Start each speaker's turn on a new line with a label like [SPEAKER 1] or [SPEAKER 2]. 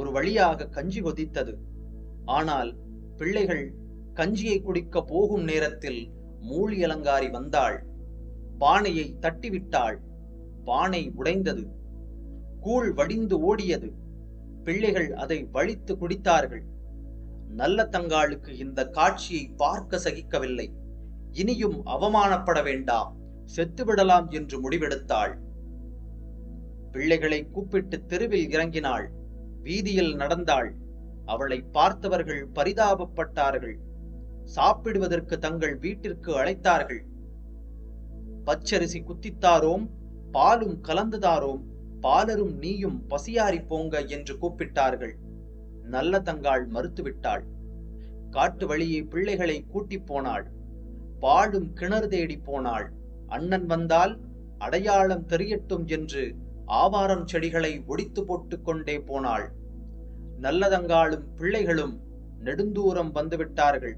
[SPEAKER 1] ஒரு வழியாக கஞ்சி கொதித்தது. ஆனால் பிள்ளைகள் கஞ்சியை குடிக்க போகும் நேரத்தில் மூழி அலங்காரி வந்தாள். பானையை தட்டிவிட்டாள். பானை உடைந்தது. கூழ் வடிந்து ஓடியது. பிள்ளைகள் அதை வழித்து குடித்தார்கள். நல்ல தங்காளுக்கு இந்த காட்சியை பார்க்க சகிக்கவில்லை. இனியும் அவமானப்பட வேண்டாம். செத்துவிடலாம் என்று முடிவெடுத்தாள். பிள்ளைகளை கூப்பிட்டு தெருவில் இறங்கினாள். வீதியில் நடந்தாள். அவளை பார்த்தவர்கள் பரிதாபப்பட்டார்கள். சாப்பிடுவதற்கு தங்கள் வீட்டிற்கு அழைத்தார்கள். பச்சரிசி குத்தித்தாரோம் பாலும் கலந்துதாரோம் பாலரும் நீயும் பசியாரி போங்க என்று கூப்பிட்டார்கள். நல்ல தங்காள் மறுத்துவிட்டாள். காட்டு வழியே பிள்ளைகளை கூட்டிப் போனாள். பாடும் கிணறு தேடி போனாள். அண்ணன் வந்தால் அடையாளம் தெரியட்டும் என்று ஆவாரம் செடிகளை ஒடித்து போட்டு கொண்டே போனாள். நல்லதங்காளும் பிள்ளைகளும் நெடுந்தூரம் வந்துவிட்டார்கள்.